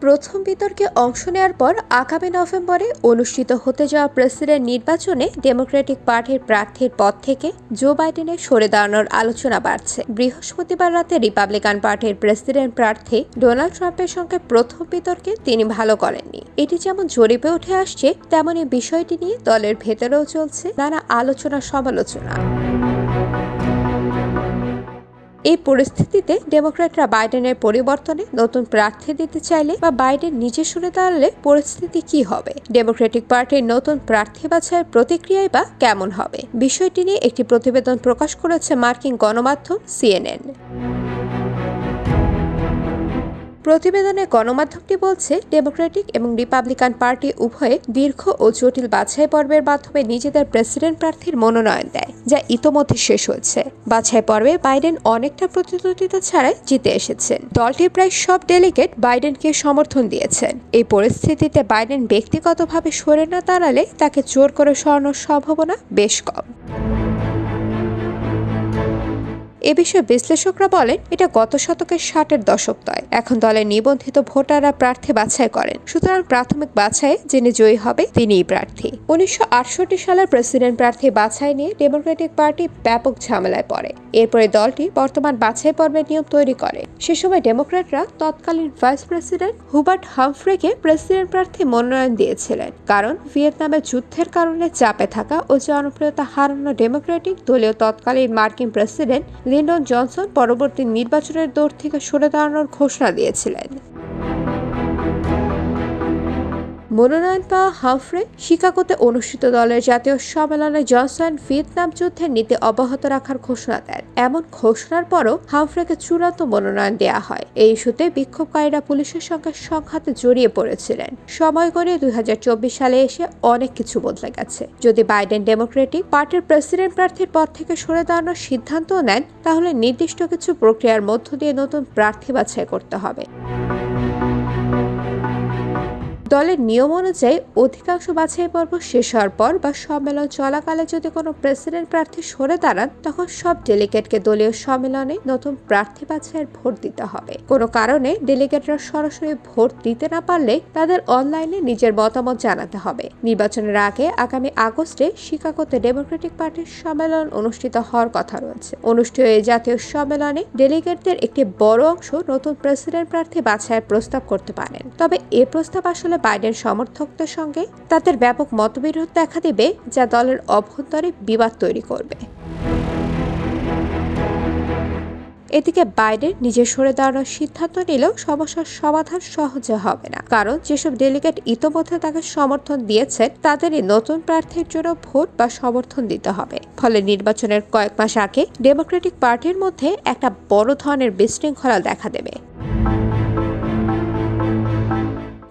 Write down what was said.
প্রথম বিতর্কে অংশ নেওয়ার পর আগামী নভেম্বরে অনুষ্ঠিত হতে যাওয়া প্রেসিডেন্ট নির্বাচনে ডেমোক্রেটিক পার্টির প্রার্থীর পদ থেকে জো বাইডেনের সরে দাঁড়ানোর আলোচনা বাড়ছে। বৃহস্পতিবার রাতে রিপাবলিকান পার্টির প্রেসিডেন্ট প্রার্থী ডোনাল্ড ট্রাম্পের সঙ্গে প্রথম বিতর্কে তিনি ভালো করেননি। এটি যেমন জরিপে উঠে আসছে তেমনই বিষয়টি নিয়ে দলের ভেতরেও চলছে নানা আলোচনা সমালোচনা এই পরিস্থিতিতে ডেমোক্র্যাটরা বাইডেনের পরিবর্তনে নতুন প্রার্থী দিতে চাইলে বা বাইডেন নিজে শুনে দাঁড়ালে পরিস্থিতি কি হবে? ডেমোক্রেটিক পার্টির নতুন প্রার্থী বাছাইয়ের প্রতিক্রিয়াই বা কেমন হবে? বিষয়টি নিয়ে একটি প্রতিবেদন প্রকাশ করেছে মার্কিন গণমাধ্যম সিএনএন। প্রতিবেদনে গণমাধ্যমটি বলছে, ডেমোক্রেটিক এবং রিপাবলিকান পার্টি উভয়ে দীর্ঘ ও জটিল বাছাই পর্বের মাধ্যমে নিজেদের প্রেসিডেন্ট প্রার্থীর মনোনয়ন দেয়, যা ইতোমধ্যে শেষ হয়েছে। বাছাই পর্বে বাইডেন অনেকটা প্রতিদ্বন্দ্বিতা ছাড়াই জিতে এসেছেন। দলটির প্রায় সব ডেলিগেট বাইডেনকে সমর্থন দিয়েছেন। এই পরিস্থিতিতে বাইডেন ব্যক্তিগতভাবে সরে না দাঁড়ালে তাকে জোর করে সরানোর সম্ভাবনা বেশ কম। এ বিষয়ে বিশ্লেষকরা বলেন, এটা গত শতকের ষাটের দশক নয়। এখন দলের নিবন্ধিত ভোটাররা প্রার্থী বাছাই করেন। সুতরাং প্রাথমিক বাছাই যিনি জয়ী হবে, তিনিই প্রার্থী। উনিশশো আটষট্টি সালের প্রেসিডেন্ট প্রার্থী বাছাই নিয়ে ডেমোক্রেটিক পার্টি ব্যাপক ঝামেলায় পড়ে। এরপরে দলটি বর্তমান বাছাই পর্বের নিয়ম তৈরি করে। সে সময় ডেমোক্র্যাটরা তৎকালীন ভাইস প্রেসিডেন্ট হুবার্ট হামফ্রেকে প্রেসিডেন্ট প্রার্থী মনোনয়ন দিয়েছিলেন। কারণ, ভিয়েতনামের যুদ্ধের কারণে চাপে থাকা ও জনপ্রিয়তা হারানো ডেমোক্রেটিক দলীয় তৎকালীন মার্কিন প্রেসিডেন্ট লিন্ডন জনসন পরবর্তী নির্বাচনের দৌড় থেকে সরে দাঁড়ানোর ঘোষণা দিয়েছিলেন। মনোনয়ন পাওয়া হাফরে শিকাগোতে অনুষ্ঠিত দলের জাতীয় সম্মেলনে জনসন ভিয়েতনাম যুদ্ধের নীতি অব্যাহত রাখার ঘোষণা দেন। এমন ঘোষণার পরও হাফরেকে চূড়ান্ত মনোনয়ন দেওয়া হয়। এই ইস্যুতে বিক্ষোভকারীরা পুলিশের সঙ্গে সংঘাতে জড়িয়ে পড়েছিলেন। সময় গড়িয়ে দুই হাজার চব্বিশ সালে এসে অনেক কিছু বদলে গেছে। যদি বাইডেন ডেমোক্রেটিক পার্টির প্রেসিডেন্ট প্রার্থীর পদ থেকে সরে দাঁড়ানোর সিদ্ধান্ত নেন, তাহলে নির্দিষ্ট কিছু প্রক্রিয়ার মধ্য দিয়ে নতুন প্রার্থী বাছাই করতে হবে। দলের নিয়ম অনুযায়ী অধিকাংশ বাছাই পর্ব শেষ হওয়ার পর বা সম্মেলন চলাকালে যদি কোনো প্রেসিডেন্ট প্রার্থী সরে দাঁড়ান, তখন সব ডেলিগেটকে দলীয় সম্মেলনে নতুন প্রার্থী বাছাইয়ের ভোট দিতে হবে। কোনো কারণে ডেলিগেটরা সরাসরি ভোট দিতে না পারলে তাদের অনলাইনে নিজের মতামত জানাতে হবে। নির্বাচনের আগে আগামী আগস্টে শিকাগোতে ডেমোক্রেটিক পার্টির সম্মেলন অনুষ্ঠিত হওয়ার কথা রয়েছে। অনুষ্ঠিত এই জাতীয় সম্মেলনে ডেলিগেটদের একটি বড় অংশ নতুন প্রেসিডেন্ট প্রার্থী বাছাইয়ের প্রস্তাব করতে পারেন। তবে এ প্রস্তাব আসলে বাইডেন সমর্থকদের সঙ্গে তাদের ব্যাপক মতবিরোধ দেখা দেবে যা দলের অভ্যন্তরে বিবাদ তৈরি করবে। এদিকে বাইডেন নিজে সরে দাঁড়ানোর সিদ্ধান্ত নিলেও সমস্যার সমাধান সহজে হবে না। কারণ যেসব ডেলিগেট ইতোমধ্যে তাকে সমর্থন দিয়েছেন, তাদেরই নতুন প্রার্থীর জন্য ভোট বা সমর্থন দিতে হবে। ফলে নির্বাচনের কয়েক মাস আগে ডেমোক্রেটিক পার্টির মধ্যে একটা বড় ধরনের বিশৃঙ্খলা দেখা দেবে।